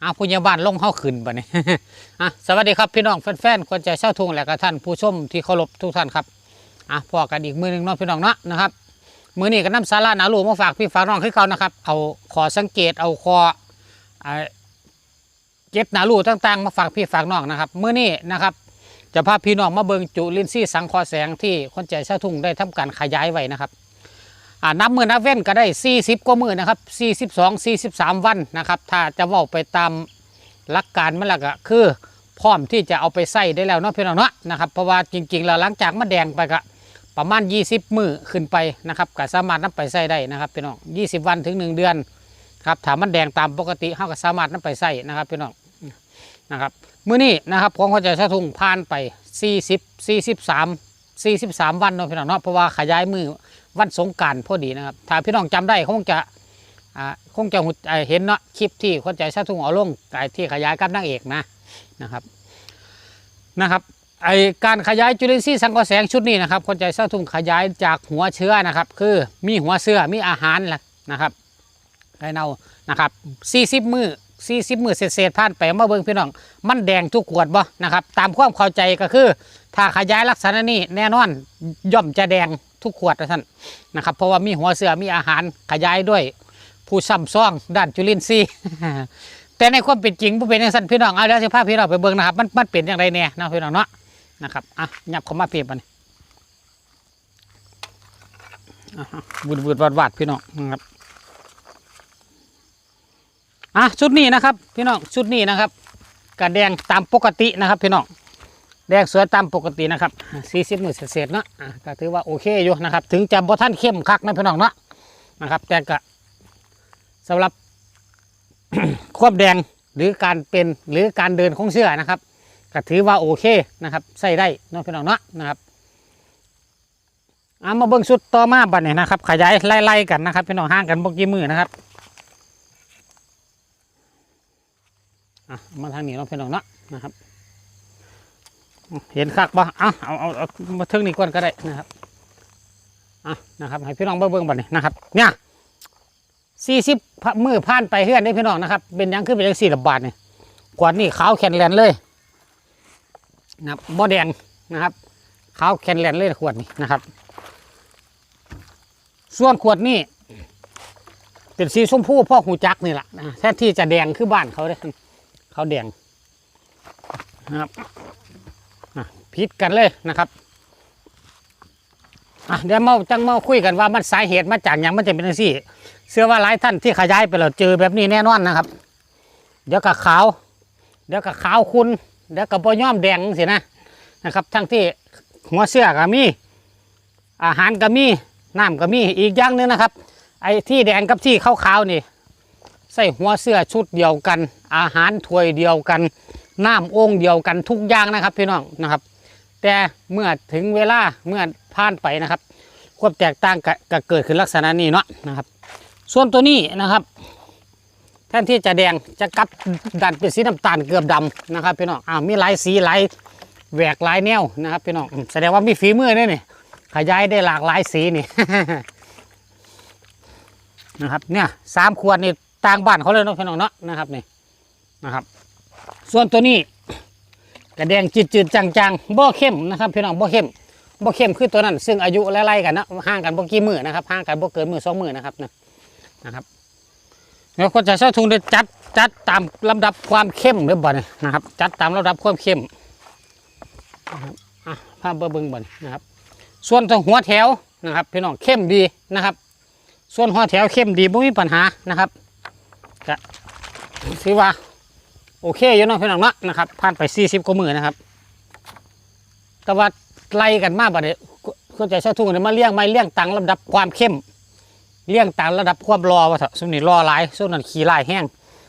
เอาผู้ใหญ่บ้านลงเข้าขึ้นบ่เนี่ยอะสวัสดีครับพี่น้องแฟนๆคนใจเช่าทุงและก็ท่านผู้ชมที่เคารพทุกท่านครับอะพอกันอีกมือหนึ่งเนาะพี่น้องเนาะนะครับมือนี้ก็น้ำสาระหนาลูกมาฝากพี่ฝากน้องขึ้นเขานะครับเอาขอสังเกตเอาคออ่าเก็บหนาลูต่างๆ มาฝากพี่ฝากน้องนะครับมือนี้นะครับ จะพาพี่น้องมาเบิงจุลินทรีย์สังคอแสงที่คนใจเช่าทุ่งได้ทำการขยายไว้นะครับ อ่านับมือนับเว้นก็ได้ 40 กว่ามือนะครับ 42 43 วันนะครับ ถ้าจะว่าไปตามหลักการมันละก็คือพร้อมที่จะเอาไปใส่ได้แล้วเนาะพี่น้องเนาะนะครับเพราะว่าจริงๆแล้วหลังจากมันแดงไปก็ประมาณ 20 มือขึ้นไปนะครับก็สามารถนำไปใส่ได้นะครับพี่น้อง 20 วันถึง 1 เดือนครับถ้ามันแดงตามปกติเขาก็สามารถนำไปใส่นะครับพี่น้องนะครับมื้อนี้นะครับของเขาใจะชะทุงผ่านไป 40 43 43 วันเนาะพี่น้องเนาะเพราะว่าขยายมือวันสงการพอดีนะครับถ้าพี่น้องจำได้คงจะคงจะเห็นเนาะคลิปที่คนใจชาทุ่งเอาลงที่ขยายกับนางเอกนะนะครับนะครับไอการขยายจุลินทรีย์สังเคราะห์แสงชุดนี้นะครับคนใจชาทุ่งขยายจากหัวเชื้อนะครับ คือมีหัวเสื้อมีอาหารนะครับไอเนานะครับ 40 มือ 40มือเศษๆผ่านไปมาเบิ่งพี่น้อง มันแดงทุกขวดบ่นะครับ ตามความเข้าใจก็คือ ถ้าขยายลักษณะนี้แน่นอนย่อมจะแดงทุกขวดนะท่านนะครับ เพราะว่ามีหัวเสือมีอาหารขยายด้วย ผู้ซ้ำซ่องด้านจุลินทรีย์แต่ในความเป็นจริงผู้เป็นอย่างสั้นพี่น้องเอาเดี๋ยวสิพาพี่น้องไปเบิ่งนะครับ มันมันเป็นอย่างไรแน่นะพี่น้องเนาะนะครับอะหยับเข้ามาเปรียบมันบูดบูดวาดวาดพี่น้องนะครับ อะชุดนี้นะครับ พี่น้องชุดนี้นะครับกระแดงตามปกตินะครับ พี่น้องแดงสวยตามปกตินะครับสี่สิบหมื่นเศษๆเนาะอะก็ถือว่าโอเคอยู่นะครับ ถึงจะบ่ท่านเข้มคักนะพี่น้องเนาะนะครับแต่ก็สำหรับควบแดงหรือการเป็นหรือการเดินของเสื้อนะครับก็ถือว่าโอเคนะครับใส่ได้น้องพี่น้องเนาะนะครับเอามาเบิ่งชุดต่อมาบัดนี้นะครับ ขยายไล่ๆกันนะครับพี่น้องห่างกันบกี่มือนะครับ อะมาทางนี้เน้องพี่น้องเนาะนะครับ เห็นคักบ่เอาเอาเอาเอามาเทิงนี้ก่อนก็ได้นะครับอะนะครับให้พี่น้องเบิ่งๆบัดนี้นะครับ เนี่ยสี่สิบมือผ่านไปเฮือนได้พี่น้องนะครับ เป็นยังขึ้นเป็นยังสี่ระบาทเนี่ยขวดนี่ขาวแข็งแลนเลยนะครับบ่แดงนะครับขาวแข็งแลนเลยขวดนี่นะครับ ส่วนขวดนี่เป็นสีชมพูพ่อหูจักนี่แหละนะแทนที่จะแดงคือบ้านเขาเลย ขาแดงนะครับอะพิดกันเลยนะครับอะเดี๋ยวมาจังมาคุยกันว่ามันสาเหตุมาจากหยังมันจะเป็นจังซี่เชื่อว่าหลายท่านที่ขยายไปแล้วเจอแบบนี้แน่นอนนะครับ เดี๋ยวกับขาว เดี๋ยวกับขาวคุณเดี๋ยวกับปย่อมแดงสินะนะครับ ทั้งที่หัวเสื้อก็มี อาหารก็มีน้ำก็มีอีกอย่างหนึงนะครับ ไอ้ที่แดงกับที่ขาวๆนี่ ใส่หัวเสื้อชุดเดียวกัน อาหารถ้วยเดียวกัน น้ำโอ่งเดียวกันทุกอย่างนะครับพี่น้องนะครับ แต่เมื่อถึงเวลาเมื่อผ่านไปนะครับความแตกต่างก็เกิดขึ้นลักษณะนี้เนาะนะครับ ส่วนตัวนี้นะครับ แทนที่จะแดงจะกลับดันเป็นสีน้ำตาลเกือบดำนะครับพี่น้องอ่ามีหลายสีหลายแหวกหลายแนวนะครับพี่น้องแสดงว่ามีฝีมือด้วยนี่ขยายได้หลากหลายสีนี่นะครับเนี่ยสามขวดนี่ ต่างบ้านเขาเลยเนาะพี่น้องเนาะนะครับนี่นะครับ ส่วนตัวนี้กระแดงจืดๆจางๆบ่เข้มนะครับพี่น้องบ่เข้มบ่เข้มคือตัวนั้น ซึ่งอายุไล่ๆกันเนาะห่างกันบ่กี่มือนะครับห่างกันบ่เกินมือสองมือนะครับนะนะครับแล้วก็จะใช้ทุงได้จัดจัดตามลำดับความเข้มเรียบร้อยนะครับ จัดตามลำดับความเข้มนะครับอะภาพเบิ้งบ่นนะครับ ส่วนตรงหัวแถวนะครับ พี่น้องเข้มดีนะครับ ส่วนหัวแถวเข้มดีไม่มีปัญหานะครับ ก็ถือว่า โอเคอยู่เนาะพี่น้องเนาะนะครับผ่านไป40กว่ามือนะครับ แต่ว่าไล่กันมากบัดนี้ก็จะใช้ทุงเนี่ยมาเลี้ยงไม่เลี้ยงตังลำดับความเข้มเลี้ยงตามระดับความรอว่าเถอะสุนี่รอหลายสุนั้นขี่ไล่แห้ง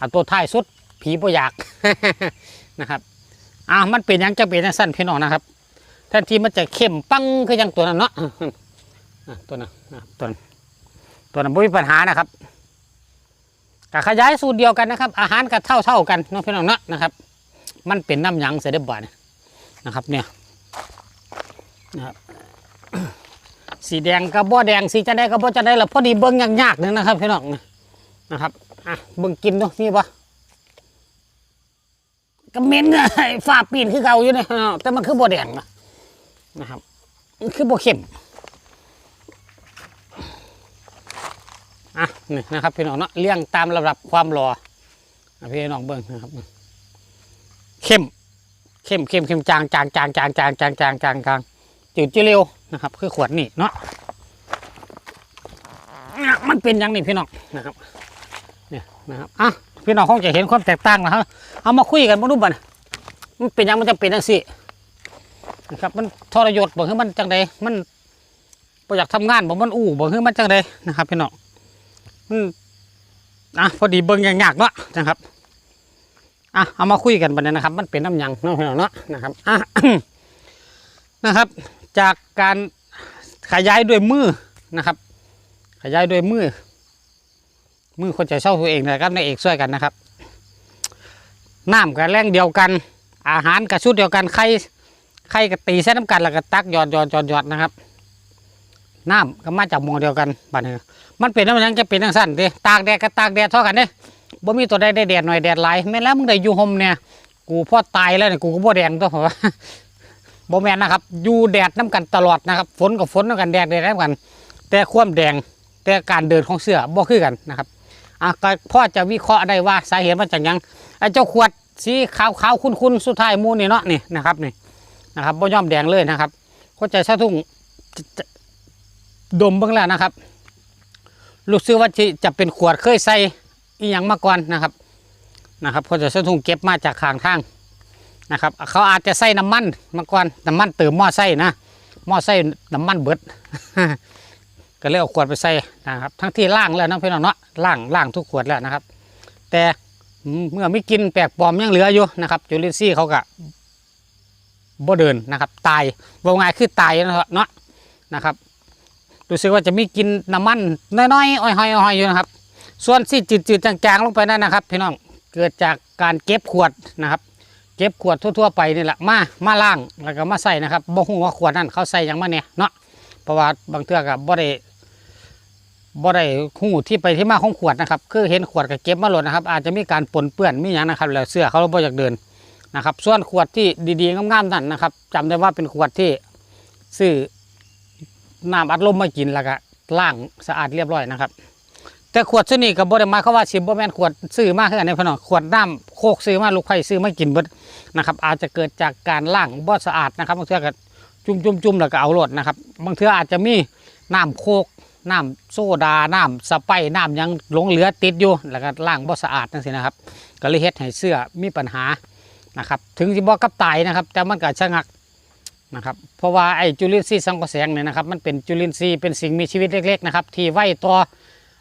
อันตัวท้ายสุดผีปอยากนะครับอ่ามันเป็นยังจะเป็นจังสั้นพี่น้องนะครับแทนที่มันจะเข้มปังคือยังตัวนั้นเนาะตัวนั้นตัวนั้นตัวนั้นไม่มีปัญหานะครับ กขยายสูตรเดียวกันนะครับ อาหารก็เท่าเท่ากันเนาะพี่น้องเนาะนะครับ มันเป็นน้ำยังเสด็จบาทนะครับเนี่ยนะครับสีแดงกับบ่แดงสีจะได้กับบ่จะได้ละพอดีเบิ้งยากๆนึงนะครับพี่น้องนะครับอะเบิ้งกินดูนี่ปะก็เม็นฝาปีนคือเก่าอยู่เนี่ยแต่มันคือบ่แดงนะนะครับมันคือบ่เข้มอะ นี่นะครับพี่น้องเนาะเลี้ยงตามระดับความรออะพี่น้องเบิ่งนะครับ เข้มเข้มเข้มเข้มจางจางจางจางจางจางจางจางจางจืดจืดเร็วนะครับ คือขวดนี่เนาะมันเป็นยังนี่พี่น้องนะครับเนี่ยนะครับอะพี่น้องคงจะเห็นความแตกต่างนะครับเอามาคุยกันมาดูบันมันเป็นยังมันจะเป็นจังสินะครับ มันทรยศบอกคือมันจังใดมันบ่อยากทำงานบอกมันอู้บอกคือมันจังใดนะครับพี่น้อง อะพอดีเบิ่งยากๆเนาะนะครับอะเอามาคุยกันบัดนี้นะครับ มันเป็นน้ำยังเนาะพี่น้องเนาะนะครับอะนะครับ จากการขยายด้วยมือนะครับ ขยายด้วยมือ มือคนจะเช่าตัวเองนะครับในเอกช่วยกันนะครับน้ำกับแรงเดียวกัน อาหารกับชุดเดียวกันไข่ไข่กับตีเส้นน้ำกันแล้วก็ตักหยอดหยอดหยอดหยอดนะครับ น้ำก็มาจากมองเดียวกันบัดนี้มันเป็นน้ำยังจะเป็นทั้งสั้นเด้ตากแดดกับตากแดดเท่ากันเด้บ่มีตัวใดได้แดดหน่อยแดดหลายแม่แล้วมึงได้อยู่ห่มเนี่ยกูพ่อตายแล้วเนี่ยกูก็บ่แดงตัวเพราะว่าบ่แม่นนะครับอยู่แดดน้ำกันตลอดนะครับ ฝนกับฝนน้ำกันแดดแดดน้ำกัน แต่ความแดงแต่การเดินของเสื้อบ่คือกันนะครับอะก็พ่อจะวิเคราะห์ได้ว่าสาเหตุมาจากยังไอ้เจ้าขวดสีขาวขาวๆคุ้นสุดท้ายมูนี่เนาะนี่นะครับนี่นะครับบ่ยอมแดงเลยนะครับก็จะชะทุ่ง ดมเบิ่งแล้วนะครับรู้สึกว่าจะเป็นขวดเคยใส่อีหยังมาก่อนนะครับนะครับเขาจะใช้ถุงเก็บมาจากข้างทางนะครับ เขาอาจจะใส่น้ำมันมาก่อนน้ำมันเติมหม้อไส้นะหม้อไส้น้ำมันเบิดก็เลยเอาขวดไปใส่นะครับ ทั้งที่ล่างแล้วนะพี่น้องเนาะล่างล่างทุกขวดแล้วนะครับ แต่เมื่อไม่กินแปลกปลอมยังเหลืออยู่นะครับจุลินทรีย์เขาก็บ่เดินนะครับ ตายว่าง่ายคือตายนะเนาะนะครับ รู้สึกว่าจะมีกินน้ำมันน้อยๆอ้อยๆอ้อยๆอยู่นะครับ ส่วนที่จืดๆจางๆลงไปนั่นนะครับพี่น้องเกิดจากการเก็บขวดนะครับ เก็บขวดทั่วๆไปนี่แหละมามาล่างแล้วก็มาใส่นะครับบ่ฮู้ว่าขวดนั้นเขาใส่หยังมาเนี่ยเนาะเพราะว่าบางเทื่อกับบ่ได้บ่ได้ฮู้ที่ไปที่มาของขวดนะครับ คือเห็นขวดก็เก็บมาหลดนะครับ อาจจะมีการปนเปื้อนมีหยังนะครับ แล้วเสื้อเขาบ่อยากเดินนะครับ ส่วนขวดที่ดีๆงามๆนั่นนะครับจำได้ว่าเป็นขวดที่ซื้อ น้ำอัดลมมากินแล้วก็ล้างสะอาดเรียบร้อยนะครับ แต่ขวดชนิดกับบริมาเขาว่าสิบบ่แม่นขวดซื้อมาคือกันในพี่น้อขวดน้ำโคกซื้อมาลูกไผ่ซื้อมากินเบิดนะครับ อาจจะเกิดจากการล้างบ่สะอาดนะครับบางเทื่อก็จุ่มจุ่มจุ่มแล้วก็เอาโลดนะครับบางเทื่ออาจจะมีน้ำโคกน้ำโซดา น้ำสไปร์น้ำยังหลงเหลือติดอยู่ แล้วก็ล้างบ่สะอาดนั่นสินะครับ ก็เลยเฮ็ดให้เสื้อมีปัญหานะครับ ถึงสิบ่กับตายนะครับ แต่มันก็ชะงัก นะครับเพราะว่าไอ้จุลินทรีย์สังเคราะห์แสงเนี่ยนะครับมันเป็นจุลินทรีย์เป็นสิ่งมีชีวิตเล็กๆนะครับที่ไว้ต่อ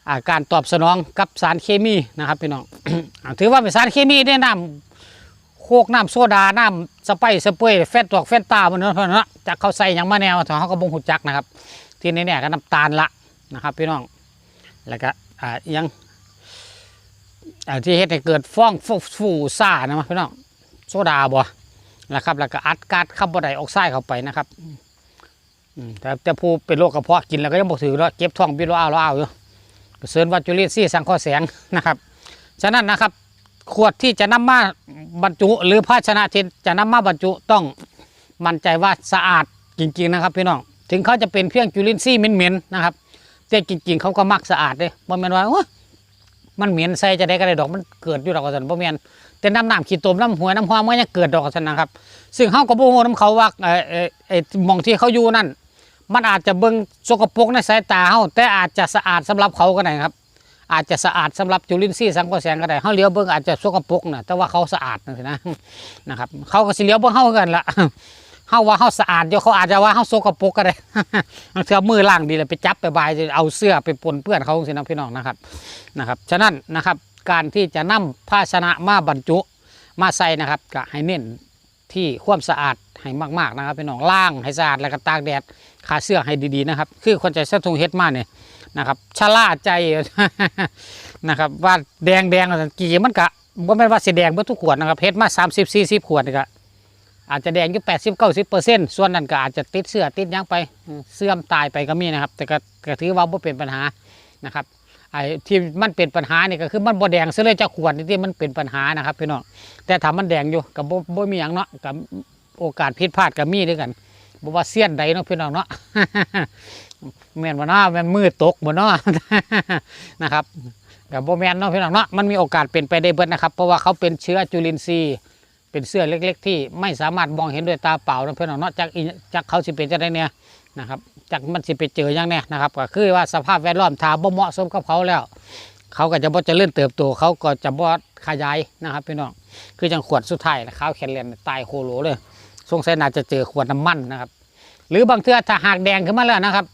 อาการตอบสนองกับสารเคมีนะครับพี่น้อง ถือว่าเป็นสารเคมีได้น้ำโคกน้ำโซดาน้ำสไปซ์สเปรย์แฟตตอกแฟตตามันเนาะเนะจากเขาใส่อย่างมาแนวถอเขาก็บงหุจักนะครับ ที่นี่เนี่ยก็น้ำตาลละนะครับพี่น้องแล้วก็อ่ายังที่เฮ็ดให้เกิดฟ้องฟูฟูซ่านะพี่น้องโซดาบ่ นะครับ แล้วก็อัดก๊าซคาร์บอนไดออกไซด์เข้าไปนะครับแต่แต่ผู้เป็นโรคกระเพาะกินแล้วก็ยังบอกถือแล้วเก็บท้องบิดว่าอ้าวอ้าวอยู่เสริญวัตจุลินทรีย์สังเคราะห์แสงนะครับ ฉะนั้นนะครับขวดที่จะนำมาบรรจุ หรือภาชนะที่จะนำมาบรรจุต้องมั่นใจว่าสะอาดจริง ๆ นะครับพี่น้องถึงเขาจะเป็นเพียงจุลินทรีย์เหม็นๆนะครับแต่จริง ๆ เขาก็มักสะอาดเลยบ่แม่นว่ามันเหม็นใส่จะได้ก็ได้ดอกมันเกิดอยู่ดอกกระสันบ่แม่น แต่น้ำน้ำขี้ตมน้ำหัวน้ำหอมมันยังเกิดดอกกันนะครับ ซึ่งเขาก็บ่ฮู้น้ำเขาว่าเอ่อไอ้มองที่เขาอยู่นั่น มันอาจจะเบิ่งสกปรกในสายตาเขาแต่อาจจะสะอาดสำหรับเขาก็ได้ครับ อาจจะสะอาดสำหรับจุลินทรีย์สังเคราะห์แสงก็ได้เขาเลี้ยวเบิ่งอาจจะสกปรกนะแต่ว่าเขาสะอาดนั่นะนะครับเขาก็สิเลี้ยวเบิ่งเขากันละเขาว่าเขาสะอาดเดี๋ยวเขาอาจจะว่าเขาสกปรกก็ได้เทื่อมือล่างดีเลยไปจับไปบายเอาเสื้อไปปนเปื้อนเขาสินะพี่น้องนะครับนะครับ ฉะนั้นนะครับ การที่จะนำภาชนะมาบรรจุมาใส่นะครับก็ให้เน้นที่ความสะอาดให้มากๆนะครับพี่น้องล้างให้สะอาดแล้วก็ตากแดดขาเสื้อให้ดีๆนะครับ คือคนใจเสื้อทงเฮ็ดมาเนี่ยนะครับชะล่าใจนะครับ ว่าแดงแดงกี่มันกะว่าไม่ว่าสีแดงเมื่อทุกขวดนะครับเฮ็ดมา 30 40 ขวดนี่ก็อาจจะแดงอยู่80 90เก้าสิบเปอร์เซ็นต์ส่วนนั้นก็อาจจะติดเสื้อติดยังไปเสื่อมตายไปก็มีนะครับ แต่ก็ถือว่าบ่เป็นปัญหานะครับ ไอ้ที่มันเป็นปัญหานี่ก็คือมันบ่แดงซะเลยจะขวดนี่ที่มันเป็นปัญหานะครับพี่น้องแต่ถ้ามันแดงอยู่กับบ่บ่มีหยังเนาะกับโอกาสผิดพลาดก็มีด้วยกันบ่ว่าเสี้ยนใดเนาะพี่น้องเนาะแม่นบ่เนาะแม่นมือตกบ่เนาะนะครับกับบ่แม่นเนาะพี่น้องเนาะมันมีโอกาสเป็นไปได้เบิดนะครับเพราะว่าเขาเป็นเชื้อจุลินทรีย์เป็นเสื้อเล็ก ๆ ที่ไม่สามารถมองเห็นด้วยตาเปล่านะพื่น้องเนาะจากจากเขาสิเป็นจะได้เนี่ย นะครับจากมันสิไปเจออย่างเนี้นะครับก็คือว่าสภาพแวดล้อมทาบ่เหมาะสมกับเขาแล้ว เขาก็จะบ่เจะเลื่อนเติบโตเขาก็จะบ่ขยายนะครับพี่น้องคือจังขวดสุดท้ายนะขาวแขนเลนตายโคโลเลยสงสัยน่าจะเจอขวดน้ำมันนะครับ หรือบางเทื่อถ้าหากแดงขึ้นมาแล้วนะครับ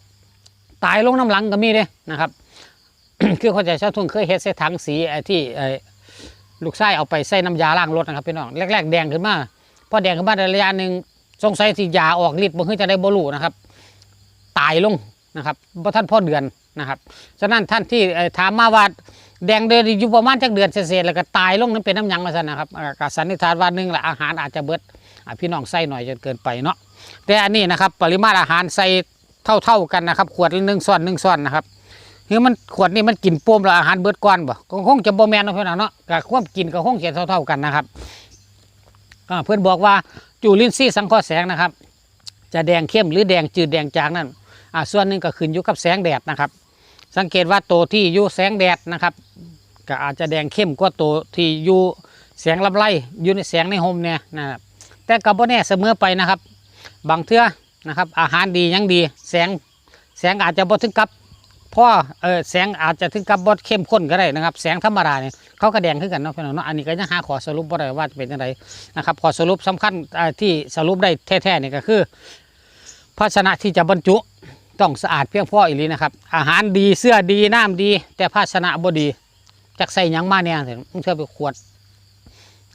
ตายลงน้ำหลังก็มีเด้นะครับ คือเขาใจชาวทุ่งเคยเฮ็ดใส่ถังสีที่ลูกไส้เอาไปใส่น้ำยาล้างรถนะครับพี่น้องแรกๆแดงขึ้นมาพอแดงขึ้นมาในระยะหนึ่งสงสัยที่ยาออกฤทธิ์บ่คือจะได้บ่รูนะครับ ตายลงนะครับบ่ท่านพ่อเดือนนะครับฉะนั้นท่านที่ถามมาว่าแดงเดือนอยู่ประมาณจักเดือนเศษแล้วก็ตายลงนั้นเป็นน้ำยังมาซะนะครับอ่าก็สันนิษฐานว่าหนึ่งละอาหารอาจจะเบิดอ่าพี่น้องใส่หน่อยจนเกินไปเนาะแต่อันนี้นะครับปริมาณอาหารใส่เท่าๆกันนะครับ ขวดละหนึ่งส่วนหนึ่งส่วนนะครับคือมันขวดนี่มันกินป้มแล้วอาหารเบิดก่อนบ่ก็คงจะบ่แมนเนาะเพื่อนเนาะก็ความกินก็คงจะเท่า ๆกันนะครับเพื่อนบอกว่าจุลินทรีย์สังเคราะห์แสงนะครับ จะแดงเข้มหรือแดงจืดแดงจางนั่น อ่าส่วนหนึ่งก็ขึ้นอยู่กับแสงแดดนะครับ สังเกตว่าตัวที่อยู่แสงแดดนะครับก็อาจจะแดงเข้มกว่าตัวที่อยู่แสงลำไรอยู่ในแสงในโฮมเนี่ยนะครับแต่ก็บ่แน่เสมอไปนะครับ บางเทื่อนะครับ อาหารดียังดี แสงแสงอาจจะบ่ถึงกับพราะเออแสงอาจจะถึงกับบดเข้มข้นก็ได้นะครับ แสงธรรมดาเนี่ยเขาก็แดงขึ้นกันเนาะพี่น้องเนาะอันนี้ก็ยังหาขอสรุปบ่าอะได้ว่าจะเป็นยังไงนะครับขอสรุปสำคัญที่สรุปได้แท้ๆเนี่ยก็คือ ภาชนะที่จะบรรจุ ต้องสะอาดเพียงพออีหลีนะครับ อาหารดีเสื้อดีน้ำดี แต่ภาชนะบ่ดีจักใส่ยังมาเนี่ยถึงเชื่อไปขวด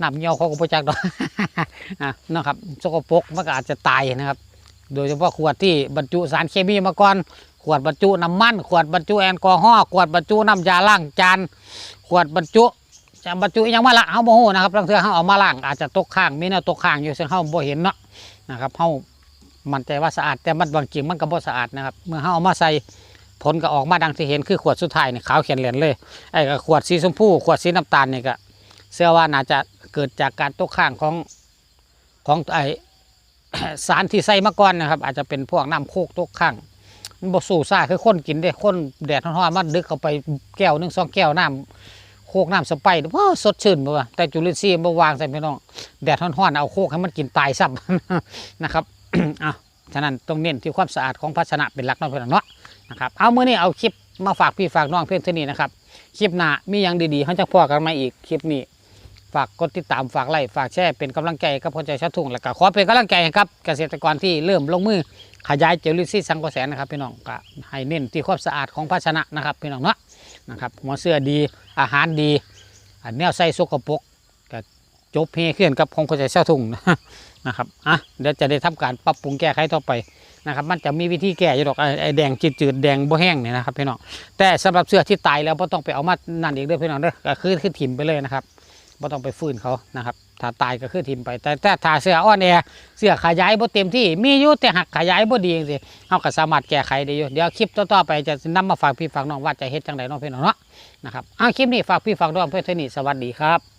น้ำเงี้ยวเขาก็บ่จักดอกอะเนะครับสกปรกมันก็อาจจะตายนะครับ โดยเฉพาะขวดที่บรรจุสารเคมีมาก่อนขวดบรรจุน้ำมันขวดบรรจุแอลกอฮอล์ขวดบรรจุน้ำยาล้างจานขวดบรรจุจะบรรจุยังมาละเฮาบ่ฮู้นะครับบางเทื่อเฮาเอามาล้างอาจจะตกค้างมีแนวตกค้างอยู่ซึ่งเฮาบ่เห็นเนาะนะครับเฮา มั่นใจว่าสะอาดแต่มันบางจริงมันก็บ่สะอาดนะครับเมื่อเฮาเอามาใส่ผลก็ออกมาดังที่เห็นคือขวดสุดท้ายนี่ขาวเขียนเหรียญเลยไอ้กขวดสีชมพูขวดสีน้ำตาลนี่ก็เชื่อว่าน่าจะเกิดจากการตกค้างของของไอสารที่ใส่มาก่อนนะครับ อาจจะเป็นพวกน้ำโคกตกค้างมันบ่สู้ซ่าคือคนกินเด้คนแดดร้อนๆมันดึกเข้าไปแก้วหนึงสองแก้วน้ำโคกน้ำสไปร์ว้าสดชื่นบ่แต่จุลินทรีย์บ่วางใส่พี่น้องแดดร้อนๆเอาโคกให้มันกินตายซ้ำนะครับ อะฉะนั้นต้องเน้นที่ความสะอาดของภาชนะเป็นหลักเนาะพี่น้องเนาะนะครับเอาเมื้อนี้เอาคลิปมาฝากพี่ฝากน้องเพื่อนเท่นี้นะครับคลิปหน้ามีหยังดีๆเฮาจะพ่อกันมาอีกคลิปนี้ฝากกดติดตามฝากไลค์ฝากแชร์เป็นกำลังใจกับคนใจชาวทุ่งแล้วก็ขอเป็นกำลังใจครับเกษตรกรที่เริ่มลงมือขยายเจลิซี่สังกแสนนะครับพี่น้องก็ให้เน้นที่ความสะอาดของภาชนะนะครับพี่น้องเนาะนะครับหัวเสื้อดีอาหารดีอันแนวใส่สกปรกก็จบเฮขึ้นกับของคนใจชาวทุ่งนะ นะครับอะเดี๋ยวจะได้ทำการปรับปรุงแก้ไขต่อไปนะครับ มันจะมีวิธีแก้อยู่ดอกไอ้แดงจืดๆแดงบ่แห้งเนี่ยนะครับพี่น้องแต่สำหรับเสื้อที่ตายแล้วก็ต้องไปเอามานั่นอีกเด้อพี่น้องเด้อก็คือคือถิ่มไปเลยนะครับบ่ต้องไปฟื้นเขานะครับถ้าตายก็คือทิมไป แต่แต่ถ้าเสื้ออ่อนแอเสื้อขยายบ่เต็มที่มีอยู่แต่หักขยายบ่ดีจังซี่เฮาก็สามารถแก้ไขได้อยู่เดี๋ยวคลิปต่อๆไปจะนำมาฝากพี่ฝากน้องว่าจะเฮ็ดจังไดเนาะพี่น้องเนาะนะครับอ่าคลิปนี้ฝากพี่ฝากน้องเพื่อนเท่านี้สวัสดีครับ